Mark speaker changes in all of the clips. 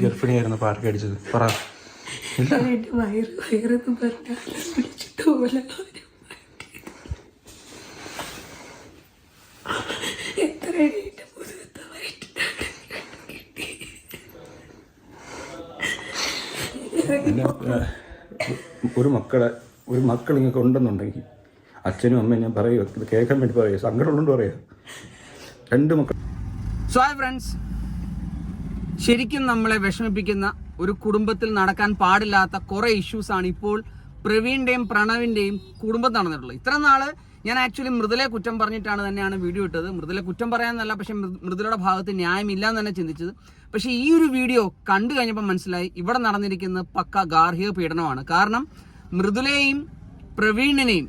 Speaker 1: ഗർഭിണിയായിരുന്നു park അടിച്ചത്. പറ. ഇല്ല.
Speaker 2: വയറ് വയറെന്ന് പറഞ്ഞാൽ പോലെ എത്ര
Speaker 1: ഒരു മക്കളെ ഒരു മക്കൾ നിങ്ങൾക്ക് ഉണ്ടെന്നുണ്ടെങ്കിൽ അച്ഛനും അമ്മയും ഞാൻ പറയുക ഇത് കേൾക്കാൻ വേണ്ടി പറയുക സങ്കടമുള്ളതുകൊണ്ട് പറയാ. രണ്ട് മക്കൾ
Speaker 3: സോ ഹായ് ഫ്രണ്ട്സ് ശരിക്കും നമ്മളെ വിഷമിപ്പിക്കുന്ന ഒരു കുടുംബത്തിൽ നടക്കാൻ പാടില്ലാത്ത കുറേ ആണ് ഇപ്പോൾ പ്രവീണിന്റെയും പ്രണവിന്റെയും കുടുംബം നടന്നിട്ടുള്ളത്. ഇത്ര നാൾ ഞാൻ ആക്ച്വലി മൃദുലെ കുറ്റം പറഞ്ഞിട്ടാണ് തന്നെയാണ് വീഡിയോ ഇട്ടത്. മൃദുലെ കുറ്റം പറയാന്നല്ല പക്ഷെ മൃദുലയുടെ ഭാഗത്ത് ന്യായമില്ല എന്ന് തന്നെ ചിന്തിച്ചത്. പക്ഷെ ഈ ഒരു വീഡിയോ കണ്ടു കഴിഞ്ഞപ്പോൾ മനസ്സിലായി ഇവിടെ നടന്നിരിക്കുന്നത് പക്ക ഗാർഹിക പീഡനമാണ്. കാരണം മൃദുലയെയും പ്രവീണിനെയും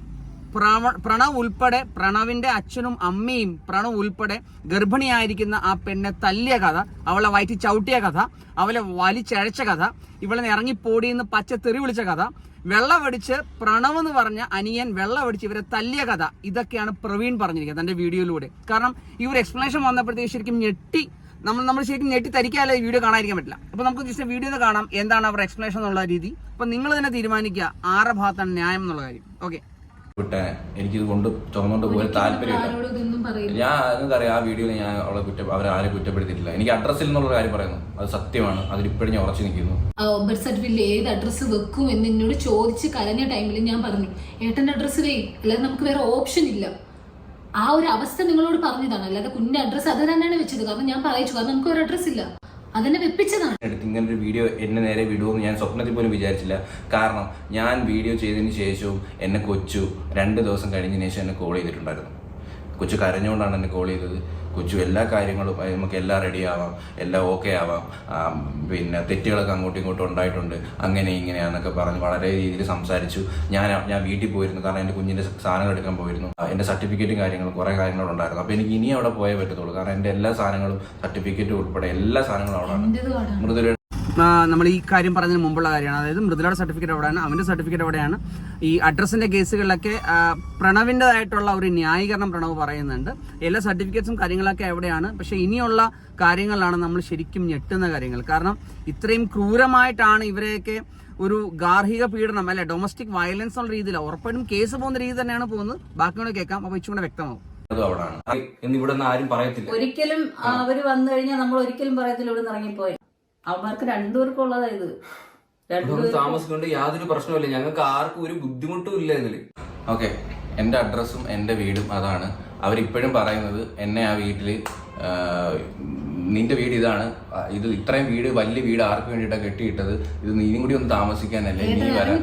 Speaker 3: പ്രവ- പ്രണവ് ഉൾപ്പെടെ പ്രണവിന്റെ അച്ഛനും അമ്മയും പ്രണവ് ഉൾപ്പെടെ ഗർഭിണിയായിരിക്കുന്ന ആ പെണ്ണെ തല്ലിയ കഥ അവളെ വയറ്റി ചവിട്ടിയ കഥ അവളെ വലിച്ചഴച്ച കഥ ഇവളെ ഇറങ്ങിപ്പോടിയെന്ന് പച്ച തെറി വിളിച്ച കഥ വെള്ളമടിച്ച് പ്രണവ് എന്ന് പറഞ്ഞ അനിയൻ വെള്ളമടിച്ച് ഇവരെ തല്ലിയ കഥ. ഇതൊക്കെയാണ് പ്രവീൺ പറഞ്ഞിരിക്കുന്നത് തന്റെ വീഡിയോയിലൂടെ. കാരണം ഈ ഒരു എക്സ്പ്ലനേഷൻ വന്നപ്പോഴത്തേക്ക് ശരിക്കും ഞെട്ടി നമ്മൾ നമ്മൾ ശരിക്കും ഞെട്ടി തരിക്കാതെ വീഡിയോ കാണാതിരിക്കാൻ പറ്റില്ല. അപ്പൊ നമുക്ക് ജസ്റ്റ് വീഡിയോ കാണാം. എന്താണ് അവരുടെ എക്സ്പ്ലനേഷൻ എന്നുള്ള രീതി. അപ്പൊ നിങ്ങൾ തന്നെ തീരുമാനിക്കുക ആരുടെ ഭാഗത്താണ് ന്യായം എന്നുള്ള കാര്യം. ഓക്കെ
Speaker 4: വിട്ടേ. എനിക്കിത് കൊണ്ട് ചുമന്നുകൊണ്ട് പോയി താല്പര്യമില്ല. ഞാൻ നിങ്ങൾക്കറിയാം ആ വീഡിയോയിൽ ഞാൻ അവളെ കുറ്റ അവരെ ആരെ കുറ്റപ്പെടുത്തിയിട്ടില്ല. എനിക്ക് അഡ്രസ്സിൽ നിന്നുള്ള കാര്യം പറയുന്നു. അത് സത്യമാണ്. അതിലിപ്പോഴും ഞാൻ ഉറച്ചു നിൽക്കുന്നു.
Speaker 2: ബർത്ത് സർട്ടിഫിക്കറ്റിൽ ഏത് അഡ്രസ്സ് വെക്കും എന്ന് എന്നോട് ചോദിച്ച് കലഞ്ഞ ടൈമിൽ ഞാൻ പറഞ്ഞു ഏട്ടന്റെ അഡ്രസ്സ് വേ അല്ലാതെ നമുക്ക് വേറെ ഓപ്ഷൻ ഇല്ല. ആ ഒരു അവസ്ഥ നിങ്ങളോട് പറഞ്ഞതാണ്. അല്ലാതെ കുഞ്ഞിന്റെ അഡ്രസ്സ് അത് തന്നെയാണ് വെച്ചത്. കാരണം ഞാൻ പറയിച്ചു. കാരണം നമുക്ക് ഒരു അഡ്രസ്സ് ഇല്ല. അതെന്നെ വെപ്പിച്ചതാണ്.
Speaker 4: ഇങ്ങനെ ഒരു വീഡിയോ എന്നെ നേരെ വിടുമെന്ന് ഞാൻ സ്വപ്നത്തിൽ പോലും വിചാരിച്ചില്ല. കാരണം ഞാൻ വീഡിയോ ചെയ്തതിന് ശേഷവും എന്നെ കൊച്ചു. രണ്ട് ദിവസം കഴിഞ്ഞതിന് ശേഷം എന്നെ കോൾ ചെയ്തിട്ടുണ്ടായിരുന്നു. കൊച്ചു കരഞ്ഞുകൊണ്ടാണ് എന്നെ കോൾ ചെയ്തത്. കൊച്ചു എല്ലാ കാര്യങ്ങളും നമുക്ക് എല്ലാം റെഡി ആവാം എല്ലാം ഓക്കെ ആവാം. പിന്നെ തെറ്റുകളൊക്കെ അങ്ങോട്ടും ഇങ്ങോട്ടും ഉണ്ടായിട്ടുണ്ട്. അങ്ങനെ ഇങ്ങനെയാന്നൊക്കെ പറഞ്ഞ് വളരെ രീതിയിൽ സംസാരിച്ചു. ഞാൻ ഞാൻ വീട്ടിൽ പോയിരുന്നു. കാരണം എന്റെ കുഞ്ഞിന്റെ സാധനങ്ങൾ എടുക്കാൻ പോയിരുന്നു. എന്റെ സർട്ടിഫിക്കറ്റും കാര്യങ്ങളും കുറേ കാര്യങ്ങളും ഉണ്ടായിരുന്നു. അപ്പോൾ എനിക്ക് ഇനി അവിടെ പോയേ പറ്റത്തുള്ളൂ. കാരണം എന്റെ എല്ലാ സാധനങ്ങളും സർട്ടിഫിക്കറ്റും ഉൾപ്പെടെ എല്ലാ സാധനങ്ങളും അവിടെ
Speaker 2: എന്റേത് പാടാണ്
Speaker 4: മൃദുല
Speaker 3: നമ്മൾ ഈ കാര്യം പറഞ്ഞതിന് മുമ്പുള്ള കാര്യമാണ്. അതായത് മൃദുലയുടെ സർട്ടിഫിക്കറ്റ് എവിടെയാണ്? അവന്റെ സർട്ടിഫിക്കറ്റ് എവിടെയാണ്? ഈ അഡ്രസ്സിന്റെ കേസുകളിലൊക്കെ പ്രണവിന്റെതായിട്ടുള്ള ഒരു ന്യായീകരണം പ്രണവ് പറയുന്നുണ്ട്. എല്ലാ സർട്ടിഫിക്കറ്റ്സും കാര്യങ്ങളൊക്കെ എവിടെയാണ്? പക്ഷേ ഇനിയുള്ള കാര്യങ്ങളാണ് നമ്മൾ ശരിക്കും ഞെട്ടുന്ന കാര്യങ്ങൾ. കാരണം ഇത്രയും ക്രൂരമായിട്ടാണ് ഇവരെയൊക്കെ ഒരു ഗാർഹിക പീഡനം അല്ലെ ഡൊമസ്റ്റിക് വയലൻസ് എന്നുള്ള രീതിയിൽ ഉറപ്പായിട്ടും കേസ് പോകുന്ന രീതി തന്നെയാണ് പോകുന്നത്. ബാക്കിയോടെ കേൾക്കാം. അപ്പോൾ ഇച്ചുകൂടെ വ്യക്തമാവും.
Speaker 4: അതും അവിടാണ്. എന്ന് ഇവിടെ ആരും പറയത്തില്ല.
Speaker 5: ഒരിക്കലും അവർ വന്നു കഴിഞ്ഞാൽ നമ്മൾ ഒരിക്കലും പറയത്തില്ല ഇവിടെ നിന്ന് ഇറങ്ങിപ്പോയി. അവന്മാർക്ക് രണ്ടുപേർക്കും ഉള്ളതാ ഇത്.
Speaker 6: താമസിക്കൊണ്ട് യാതൊരു പ്രശ്നമില്ല ഞങ്ങൾക്ക് ആർക്കും ഒരു ബുദ്ധിമുട്ടും ഇല്ല ഇതിൽ.
Speaker 4: ഓക്കെ. എന്റെ അഡ്രസ്സും എന്റെ വീടും അതാണ്. അവരിപ്പോഴും പറയുന്നത് എന്നെ ആ വീട്ടിൽ നിന്റെ വീട് ഇതാണ്. ഇത് ഇത്രയും വീട് വലിയ വീട് ആർക്ക് വേണ്ടിയിട്ടാണ് കെട്ടിയിട്ടത്. ഇത് നീനും കൂടി ഒന്ന് താമസിക്കാനല്ലേ? നീ വരാൻ.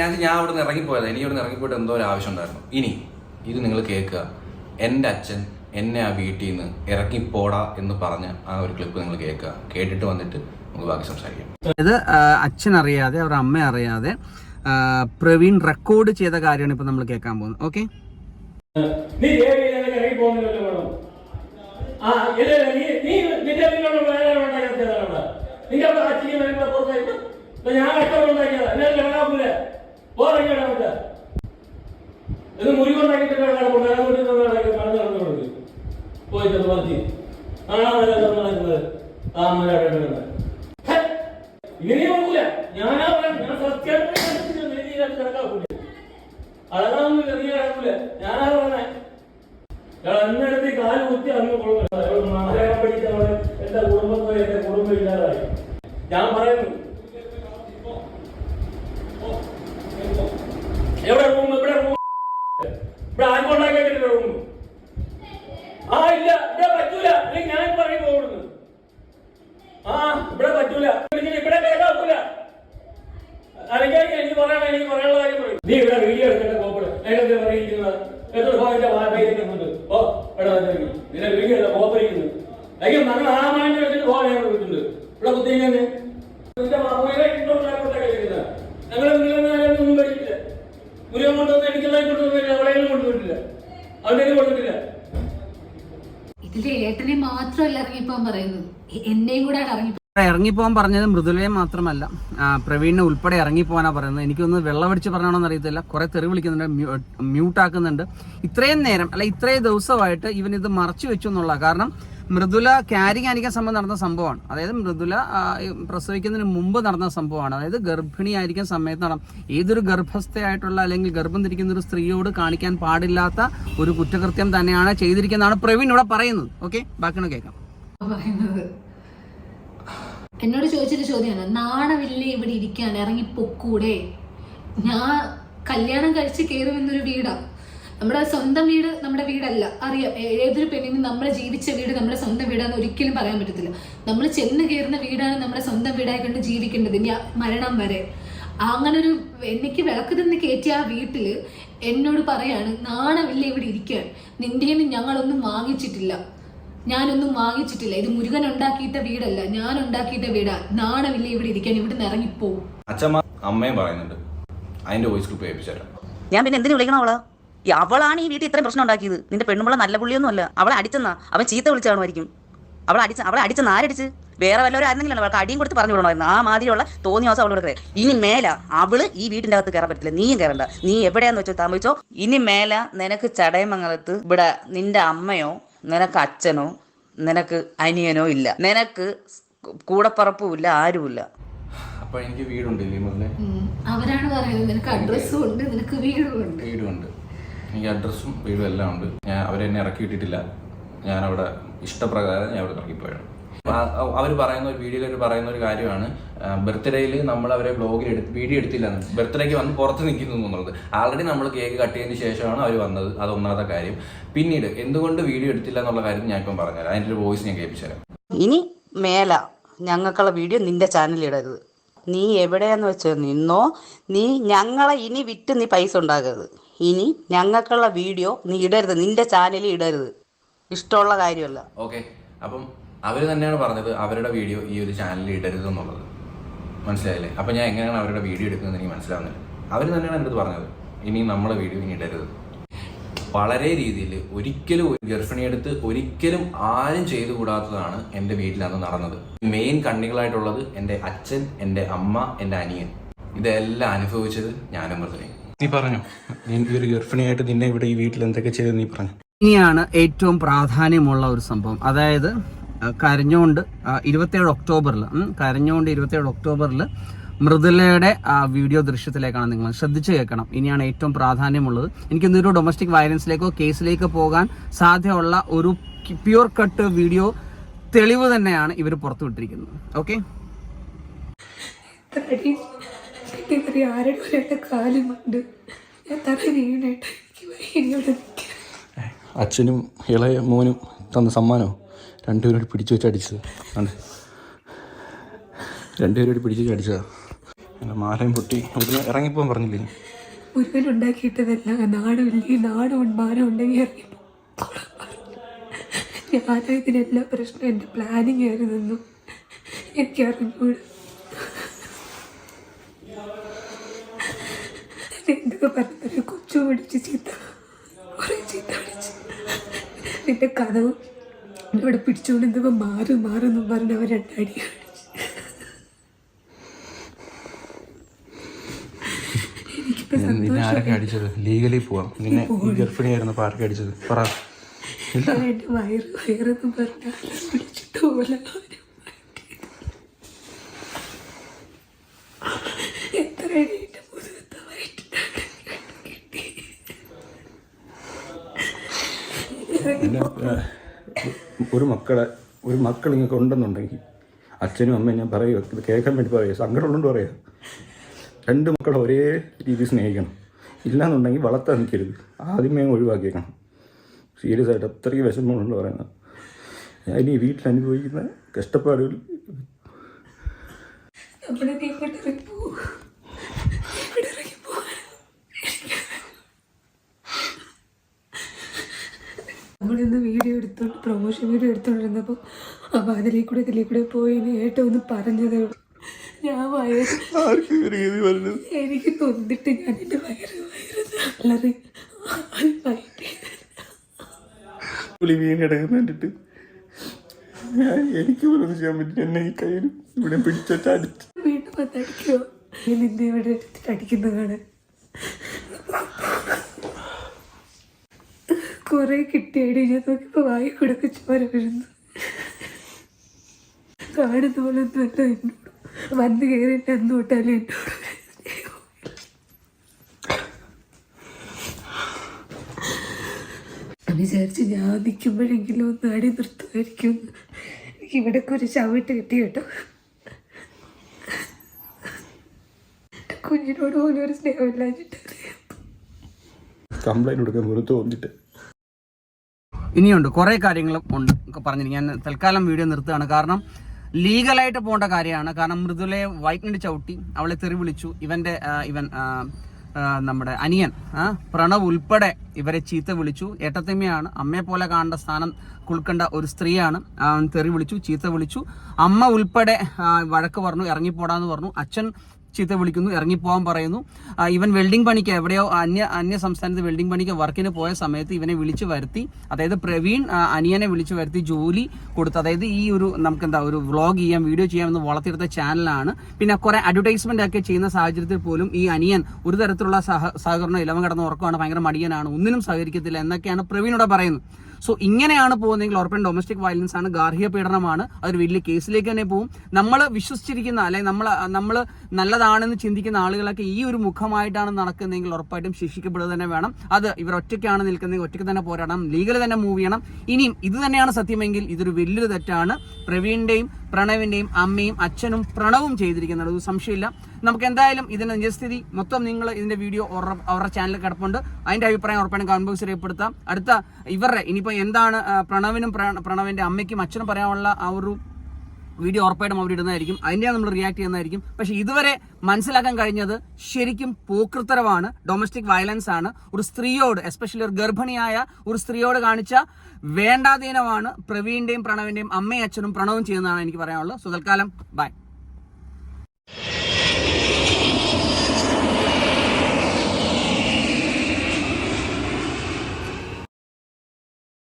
Speaker 4: ഞാൻ ഞാൻ അവിടെ നിന്ന് ഇറങ്ങിപ്പോയത്. എനിക്ക് ഇവിടെ നിന്ന് ഇറങ്ങിപ്പോയിട്ട് എന്തോ ഒരു ആവശ്യം ഉണ്ടായിരുന്നു. ഇനി ഇത് നിങ്ങൾ കേൾക്കുക. എന്റെ അച്ഛൻ എന്നെ ആ വീട്ടിൽ നിന്ന് ഇറക്കിപ്പോടാ എന്ന് പറഞ്ഞ ആ ഒരു ക്ലിപ്പ് നിങ്ങൾ കേൾക്കുക. കേട്ടിട്ട് വന്നിട്ട് നമുക്ക് ബാക്കി സംസാരിക്കാം.
Speaker 3: അതായത് അച്ഛൻ അറിയാതെ അവരുടെ അമ്മ അറിയാതെ പ്രവീൺ റെക്കോർഡ് ചെയ്ത കാര്യമാണ് ഇപ്പൊ നമ്മൾ കേൾക്കാൻ പോകുന്നത്. ഓക്കെ
Speaker 7: ഞാൻ പോയിട്ട് മറിച്ച് ആണോ നടക്കുന്നത് താമര ഇങ്ങനെ നോക്കൂല ഞാനാ പറയാം ഞാൻ സത്യമായിട്ട് കിടക്കാപ്പൂല അളകാവുന്നില്ല നീ അളകൂല ഞാനാ പറഞ്ഞേ. ഞാൻ അന്നെടുത്ത് കാൽ കുത്തി അന്ന് കൊള്ളുന്നു മലയാളം പഠിച്ചവൾ എന്റെ കുടുംബത്തിൽ എന്റെ കുടുംബം ഇല്ലാതായി. ഞാൻ പറയുന്നു. എവിടെ റൂം? എവിടെ റൂം? ഇവിടെ ആർക്കുണ്ടാക്കിയിട്ടില്ല റൂം. ആ ഇല്ല ഇവിടെ പറ്റൂല. ഞാൻ പറയും പോകുന്നു ആ ഇവിടെ പറ്റൂല. ഇവിടെ കേൾക്കാക്കൂല അല്ലെങ്കിൽ എനിക്ക് പറയണം എനിക്ക് പറയാനുള്ള കാര്യം പറയും. നീ ഇവിടെ വീഡിയോ എടുക്കേണ്ട കോപ്പിട് നേരത്തെ പറയിരിക്കുന്നത് എത്ര ഭാഗത്തെ വായ്പയിരിക്കുന്നുണ്ട് ഓ ഇവിടെ വന്നിരിക്കും ഇതിലെ വീഡിയോ അല്ല കോപ്പറിക്കുന്നു അയ്യോ ആ മാറ്റി വെച്ചിട്ട് ഫോൺ ഞാൻ ഇവിടെ കുത്തിങ്ങനെ നിന്റെ മാമയുടെ ഇഷ്ടമുണ്ടാക്കിക്കൊണ്ടാക്കിയിരിക്കുന്നത് ഞങ്ങൾ നിങ്ങളൊന്നും കഴിച്ചില്ല മുരുകൻ കൊണ്ടൊന്നും എനിക്കുള്ള കൊടുത്തില്ല അവളെയും കൊണ്ടുപോയിട്ടില്ല അവിടെ കൊടുത്തിട്ടില്ല
Speaker 2: ഇറങ്ങിപ്പോൻ പറയുന്നത്. ഇറങ്ങി
Speaker 3: ഇറങ്ങിപ്പോകാൻ പറഞ്ഞത് മൃദുലയെ മാത്രമല്ല. പ്രവീണിനെ ഉൾപ്പെടെ ഇറങ്ങിപ്പോകാനാ പറയുന്നത്. എനിക്കൊന്ന് വെള്ളമടിച്ച് പറഞ്ഞാണോന്ന് അറിയത്തില്ല. കുറെ തെറി വിളിക്കുന്നുണ്ട് മ്യൂട്ടാക്കുന്നുണ്ട്. ഇത്രയും നേരം അല്ല ഇത്രയും ദിവസമായിട്ട് ഇവൻ ഇത് മറച്ചു വെച്ചു എന്നുള്ള കാരണം മൃദുല ക്യാരിങ് ആയിരിക്കാൻ സംഭവം നടന്ന സംഭവമാണ്. അതായത് മൃദുല പ്രസവിക്കുന്നതിന് മുമ്പ് നടന്ന സംഭവമാണ്. അതായത് ഗർഭിണി ആയിരിക്കുന്ന സമയത്ത് നടന്ന ഏതൊരു ഗർഭസ്ഥയായിട്ടുള്ള അല്ലെങ്കിൽ ഗർഭം ധരിക്കുന്ന ഒരു സ്ത്രീയോട് കാണിക്കാൻ പാടില്ലാത്ത ഒരു കുറ്റകൃത്യം തന്നെയാണ് ചെയ്തിരിക്കുന്നതാണ് പ്രവീൺ ഇവിടെ പറയുന്നത്. ഓക്കെ ബാക്കിയാണ് കേൾക്കാം.
Speaker 2: എന്നോട് ചോദിച്ചൊരു ചോദ്യമാണ്. നാണമില്ലേ ഇവിടെ ഇരിക്കാൻ? ഇറങ്ങി പൊക്കൂടെ ഞാൻ കല്യാണം കഴിച്ച് കയറുമെന്നൊരു വീടാ. നമ്മുടെ സ്വന്തം വീട് നമ്മുടെ വീടല്ല. അറിയാം. ഏതൊരു പെണ്ണിനും നമ്മൾ ജീവിച്ച വീട് നമ്മുടെ സ്വന്തം വീടാന്ന് ഒരിക്കലും പറയാൻ പറ്റത്തില്ല. നമ്മൾ ചെന്ന് കയറുന്ന വീടാണ് നമ്മുടെ സ്വന്തം വീടായി കൊണ്ട് ജീവിക്കേണ്ടത്. ഇനി മരണം വരെ. അങ്ങനെ ഒരു എനിക്ക് വിളക്ക് തന്നെ കയറ്റിയ ആ വീട്ടിൽ എന്നോട് പറയാണ് നാണമില്ല ഇവിടെ ഇരിക്കാൻ. നിന്റെ ഞങ്ങളൊന്നും വാങ്ങിച്ചിട്ടില്ല. ഞാനൊന്നും വാങ്ങിച്ചിട്ടില്ല. ഇത് മുരുകൻ ഉണ്ടാക്കിയിട്ട വീടല്ല. ഞാൻ ഉണ്ടാക്കിയിട്ട വീടാ. നാണമില്ല ഇവിടെ ഇരിക്കാൻ. ഇവിടെ നിന്ന് ഇറങ്ങിപ്പോവും
Speaker 4: അച്ഛമ്മ അമ്മയും പറയുന്നുണ്ട്. അതിന്റെ വോയിസ് ക്ലിപ്പ് കേൾപ്പിച്ചു
Speaker 8: ഞാൻ പിന്നെ എന്തിനു വിളിക്കണം അവൾ? ഈ അവളാണ് ഈ വീട്ടിൽ ഇത്രയും പ്രശ്നം ഉണ്ടാക്കിയത്. നിന്റെ പെണ്ണുമ്പള നല്ല പുള്ളിയൊന്നും അല്ല. അവളെ അടിച്ചെന്നാ. അവൻ ചീത്ത വിളിച്ചാണുമായിരിക്കും അവളെ അടിച്ച അവളെ അടിച്ചെന്ന് ആരടിച്ച്? വേറെ വല്ലവരും ആരെങ്കിലും അവൾക്ക് അടിയും കൊടുത്ത് പറഞ്ഞു വിടണമായിരുന്നു. ആ മാതിരിയുള്ള തോന്നിയ ദിവസം അവളോട് കയറി ഇനി മേല. അവൾ ഈ വീട്ടിന്റെ അകത്ത് കയറാൻ പറ്റില്ല നീയും കയറണ്ട. നീ എവിടെയാന്ന് വെച്ചോ താമസിച്ചോ? ഇനി മേല നിനക്ക് ചടയമംഗലത്ത് ഇവിടെ നിന്റെ അമ്മയോ നിനക്ക് അച്ഛനോ നിനക്ക് അനിയനോ ഇല്ല. നിനക്ക് കൂടപ്പറപ്പും ഇല്ല ആരുമില്ല
Speaker 4: അപ്പൊ എനിക്ക് വീടുണ്ട്
Speaker 2: അവരാണ് പറയുന്നത്. നിനക്ക് അഡ്രസ്സും ഉണ്ട്. നിനക്ക് വീടും ഉണ്ട്
Speaker 4: വീടുമുണ്ട് എനിക്ക് അഡ്രസ്സും വീടും എല്ലാം ഉണ്ട്. ഞാൻ അവരെന്നെ ഇറക്കി വിട്ടിട്ടില്ല ഞാൻ അവിടെ ഇഷ്ടപ്രകാരം ഞാൻ അവിടെ ഇറക്കിപ്പോയാണ് അവർ പറയുന്ന ഒരു വീഡിയോയിൽ അവർ പറയുന്ന ഒരു കാര്യമാണ് ബർത്ത്ഡേയിൽ നമ്മൾ അവരെ ബ്ലോഗിൽ എടുത്ത് വീഡിയോ എടുത്തില്ല ബർത്ത്ഡേക്ക് വന്ന് പുറത്ത് നിൽക്കുന്നു എന്നുള്ളത്. ആൾറെഡി നമ്മൾ കേക്ക് കട്ട് ചെയ്തതിന് ശേഷമാണ് അവർ വന്നത്. അത് ഒന്നാമത്തെ കാര്യം. പിന്നീട് എന്തുകൊണ്ട് വീഡിയോ എടുത്തില്ല എന്നുള്ള കാര്യം ഞാൻ ഇപ്പം പറഞ്ഞുതരാം. അതിന്റെ ഒരു വോയിസ് ഞാൻ കേൾപ്പിച്ചു തരാം
Speaker 8: ഇനി മേല ഞങ്ങൾക്കുള്ള വീഡിയോ നിന്റെ ചാനലിൽ ഇടരുത്. നീ എവിടെയാന്ന് വെച്ച് നിന്നോ നീ ഞങ്ങളെ ഇനി വിറ്റ് നീ പൈസ ഉണ്ടാക്കരുത്. ഇനി ഞങ്ങൾക്കുള്ള വീഡിയോ നീ ഇടരുത് നിന്റെ ചാനലിൽ ഇടരുത്. ഇഷ്ടമുള്ള കാര്യമല്ല.
Speaker 4: ഓക്കെ. അപ്പം അവർ തന്നെയാണ് പറഞ്ഞത് അവരുടെ വീഡിയോ ഈ ഒരു ചാനലിൽ ഇടരുത് എന്നുള്ളത്. മനസ്സിലായില്ലേ? അപ്പം ഞാൻ എങ്ങനെയാണ് അവരുടെ വീഡിയോ എടുക്കുന്നത് എനിക്ക് മനസ്സിലാവുന്നില്ല. അവർ തന്നെയാണ് എന്റെ അടുത്ത് പറഞ്ഞത്. ഇനി നമ്മളെ വീഡിയോ ഇനി ഇടരുത്. വളരെ രീതിയിൽ ഒരിക്കലും ഒരു ഗർഭിണിയെടുത്ത് ഒരിക്കലും ആരും ചെയ്തു കൂടാത്തതാണ് എന്റെ വീട്ടിൽ അന്ന് നടന്നത്. മെയിൻ കണ്ണികളായിട്ടുള്ളത് എന്റെ അച്ഛൻ എന്റെ അമ്മ എന്റെ അനിയൻ. ഇതെല്ലാം അനുഭവിച്ചത് ഞാനും വെറുതെ
Speaker 1: നീ പറഞ്ഞു. ഒരു ഗർഭിണിയായിട്ട് നിന്നെ ഇവിടെ ഈ വീട്ടിൽ എന്തൊക്കെ ചെയ്തെന്ന് നീ പറഞ്ഞു.
Speaker 3: ഇനിയാണ് ഏറ്റവും പ്രാധാന്യമുള്ള ഒരു സംഭവം. അതായത് കരഞ്ഞുകൊണ്ട് കരഞ്ഞോണ്ട് ഇരുപത്തേഴ് ഒക്ടോബറിൽ കരഞ്ഞുകൊണ്ട് ഇരുപത്തേഴ് ഒക്ടോബറിൽ മൃദുലയുടെ ആ വീഡിയോ ദൃശ്യത്തിലേക്കാണ് നിങ്ങൾ ശ്രദ്ധിച്ചു കേൾക്കണം. ഇനിയാണ് ഏറ്റവും പ്രാധാന്യമുള്ളത്. എനിക്ക് ഒരു ഡൊമസ്റ്റിക് വയലൻസിലേക്കോ കേസിലേക്കോ പോകാൻ സാധ്യമുള്ള ഒരു പ്യൂർ കട്ട് വീഡിയോ തെളിവ് തന്നെയാണ് ഇവർ പുറത്തുവിട്ടിരിക്കുന്നത് ഓക്കെ
Speaker 1: അച്ഛനും ഇളയ മോനും തന്ന സമ്മാനോ? രണ്ടുപേരും കൂടി പിടിച്ചു വെച്ച് അടിച്ചത്. രണ്ടുപേരോട് രണ്ടുപേരും കൂടി പിടിച്ചു വെച്ച് അടിച്ചതാ. എന്റെ മാലയും പൊട്ടി. ഇവിടുന്ന് ഇറങ്ങിപ്പോകാൻ പറഞ്ഞില്ലേ?
Speaker 9: മുരുകൻ ഉണ്ടാക്കിയിട്ടതല്ല. നാടുമില്ലേ നാടും മാനം ഉണ്ടെങ്കിൽ ഇറങ്ങി ഞാനാ ഇതിനെല്ലാം പ്രശ്നം എന്റെ പ്ലാനിങ് ആയിരുന്നു എനിക്ക് അറിഞ്ഞൂടെ. എന്തൊക്കെ പറഞ്ഞു കൊച്ചു പിടിച്ച് ചീത്ത കുറേ ചീത്ത പിടിച്ച് നിന്റെ കഥവും ഇവിടെ പിടിച്ചുകൊണ്ട് എന്തൊക്കെ മാറും മാറും പറഞ്ഞ് അവർ രണ്ടടി കാണിച്ചു എനിക്കിപ്പോ
Speaker 1: നിന്നെ ആരൊക്കെ അടിച്ചത്? ലീഗലി പോവാം. നിന്നെ ഈ പാർക്ക് ആരൊക്കെ അടിച്ചത്? പറ. ഇല്ല.
Speaker 9: വയറ് വയറെന്ന് പറഞ്ഞാൽ
Speaker 1: ഒരു മക്കളെ ഒരു മക്കൾ ഇങ്ങനെ ഉണ്ടെന്നുണ്ടെങ്കിൽ അച്ഛനും അമ്മയും ഞാൻ പറയുക കേൾക്കാൻ വേണ്ടി പറയുക സങ്കടമുള്ളതുകൊണ്ട് പറയുക രണ്ട് മക്കളെ ഒരേ രീതിയിൽ സ്നേഹിക്കണം. ഇല്ലാന്നുണ്ടെങ്കിൽ വളർത്താൻ നിൽക്കരുത്. ആദ്യമേ ഒഴിവാക്കിയേക്കണം. സീരിയസ് ആയിട്ട് അത്രയും വിഷമമുണ്ട് പറയുന്നത്. ഞാൻ ഇനി വീട്ടിൽ അനുഭവിക്കുന്ന കഷ്ടപ്പാടുകൾ.
Speaker 9: നമ്മളിന്ന് വീഡിയോ എടുത്തോണ്ട് പ്രൊമോഷൻ വീഡിയോ എടുത്തോണ്ടിരുന്നപ്പോൾ അപ്പോൾ അതിലേക്കൂടെ ഇതിലേക്കൂടെ ഇതിലേക്ക് കൂടെ പോയി ഏട്ട ഒന്ന് പറഞ്ഞതേ ഉള്ളൂ. ഞാൻ വയറ് എനിക്ക് തൊന്നിട്ട് ഞാൻ എന്റെ വയറ് വയറ്
Speaker 1: പുളി വീണെടുക്കുന്ന കണ്ടിട്ട് ഞാൻ എനിക്ക് പോലും ഒന്നും ചെയ്യാൻ പറ്റില്ല. എന്നെ ഈ കയ്യിൽ ഇവിടെ പിടിച്ചിട്ട് അടിച്ച്.
Speaker 9: വന്ന് വന്നടിക്കോ നിന്നെ ഇവിടെ എടുത്തിട്ട് അടിക്കുന്നതാണ്. കുറെ കിട്ടിയടി. ഞാൻ നോക്കിയപ്പോ വായി കൊടുക്ക ചോര വീഴുന്നു. കാണുന്ന പോലെ ഒന്നും അല്ല വന്ന് കയറിയിട്ട് അന്ന് തൊട്ടാലും എന്നോട്. വിചാരിച്ച് ഞാൻ നിൽക്കുമ്പോഴെങ്കിലും ഒന്ന് അടി നിർത്തുമായിരിക്കും. എനിക്ക് ഇവിടേക്ക് ഒരു ചവിട്ട് കിട്ടി കേട്ടോ കുഞ്ഞിനോട് പോലും ഒരു സ്നേഹമില്ലാഞ്ഞിട്ടറിയാം
Speaker 1: കംപ്ലൈന്റ് കൊടുക്കാൻ വെറുതെ തോന്നിയിട്ട്
Speaker 3: ഇനിയുണ്ട് കുറേ കാര്യങ്ങളും ഉണ്ട് ഒക്കെ പറഞ്ഞു ഞാൻ തൽക്കാലം വീഡിയോ നിർത്തുകയാണ് കാരണം ലീഗലായിട്ട് പോകേണ്ട കാര്യമാണ്. കാരണം മൃദുലയെ വൈറ്റിനിട്ട് ചവിട്ടി അവളെ തെറി വിളിച്ചു. ഇവന്റെ ഇവൻ നമ്മുടെ അനിയൻ പ്രണവ് ഉൾപ്പെടെ ഇവരെ ചീത്ത വിളിച്ചു. ഏട്ടത്തിമ്മയാണ് അമ്മയെ പോലെ കാണേണ്ട സ്ഥാനം കുളിക്കേണ്ട ഒരു സ്ത്രീയാണ്. തെറി വിളിച്ചു ചീത്ത വിളിച്ചു. അമ്മ ഉൾപ്പെടെ വഴക്ക് പറഞ്ഞു ഇറങ്ങിപ്പോടാന്ന് പറഞ്ഞു. അച്ഛൻ ചീത്ത വിളിക്കുന്നു ഇറങ്ങിപ്പോകാൻ പറയുന്നു. ഇവൻ വെൽഡിംഗ് പണിക്ക് എവിടെയോ അന്യ അന്യ സംസ്ഥാനത്ത് വെൽഡിംഗ് പണിക്ക് വർക്കിന് പോയ സമയത്ത് ഇവനെ വിളിച്ചു വരുത്തി. അതായത് പ്രവീൺ അനിയനെ വിളിച്ചു വരുത്തി ജോലി കൊടുത്തു. അതായത് ഈ ഒരു നമുക്ക് എന്താ ഒരു വ്ളോഗ് ചെയ്യാം വീഡിയോ ചെയ്യാം എന്ന് വളർത്തിയെടുത്ത ചാനലാണ്. പിന്നെ കുറെ അഡ്വർടൈസ്മെന്റ് ഒക്കെ ചെയ്യുന്ന സാഹചര്യത്തിൽ പോലും ഈ അനിയൻ ഒരു തരത്തിലുള്ള സഹ സഹകരണം ഇലവൻ കിടന്ന് ഉറക്കമാണ് ഭയങ്കര മടിയനാണ് ഒന്നിനും സഹകരിക്കത്തില്ല എന്നൊക്കെയാണ് പ്രവീണോട് പറയുന്നത്. സോ ഇങ്ങനെയാണ് പോകുന്നതെങ്കിൽ ഉറപ്പൻ ഡൊമസ്റ്റിക് വയലൻസ് ആണ് ഗാർഹിക പീഡനമാണ്. അതൊരു വലിയ കേസിലേക്ക് തന്നെ പോകും. നമ്മൾ വിശ്വസിച്ചിരിക്കുന്ന അല്ലെങ്കിൽ നമ്മൾ നമ്മൾ നല്ലതാണെന്ന് ചിന്തിക്കുന്ന ആളുകളൊക്കെ ഈ ഒരു മുഖമായിട്ടാണ് നടക്കുന്നതെങ്കിൽ ഉറപ്പായിട്ടും ശിക്ഷിക്കപ്പെടുക തന്നെ വേണം. അത് ഇവർ ഒറ്റയ്ക്കാണ് നിൽക്കുന്നതെങ്കിൽ ഒറ്റയ്ക്ക് തന്നെ പോരാടണം ലീഗൽ തന്നെ മൂവ് ചെയ്യണം. ഇനിയും ഇത് തന്നെയാണ് സത്യമെങ്കിൽ ഇതൊരു വലിയൊരു തെറ്റാണ്. പ്രവീണിന്റെയും പ്രണവിന്റെയും അമ്മയും അച്ഛനും പ്രണവും ചെയ്തിരിക്കുന്നത്. സംശയമില്ല. നമുക്ക് എന്തായാലും ഇതിന്റെ നിജസ്ഥിതി. മൊത്തം നിങ്ങൾ ഇതിന്റെ വീഡിയോ അവരുടെ ചാനലിൽ കിടപ്പുണ്ട്. അതിന്റെ അഭിപ്രായം ഉറപ്പാണ് കമന്റ് ബോക്സിൽ രേഖപ്പെടുത്താം. അടുത്ത ഇവരുടെ ഇനിയിപ്പോൾ എന്താണ് പ്രണവിനും പ്ര- പ്രണവിന്റെ അമ്മയ്ക്കും അച്ഛനും പറയാനുള്ള ആ ഒരു വീഡിയോ ഉറപ്പായിട്ടും അവർ ഇടുന്നതായിരിക്കും. അതിന്റെയാണ് നമ്മൾ റിയാക്ട് ചെയ്യുന്നതായിരിക്കും. പക്ഷേ ഇതുവരെ മനസ്സിലാക്കാൻ കഴിഞ്ഞത് ശരിക്കും പോക്കൃത്തരവാണ് ഡൊമസ്റ്റിക് വയലൻസ് ആണ്. ഒരു സ്ത്രീയോട് എസ്പെഷ്യലി ഒരു ഗർഭിണിയായ ഒരു സ്ത്രീയോട് കാണിച്ച വേണ്ടാധീനമാണ് പ്രവീണിന്റെയും പ്രണവിന്റെയും അമ്മയും അച്ഛനും പ്രണവും ചെയ്യുന്നതാണ് എനിക്ക് പറയാനുള്ളത്. സോ തൽക്കാലം ബൈ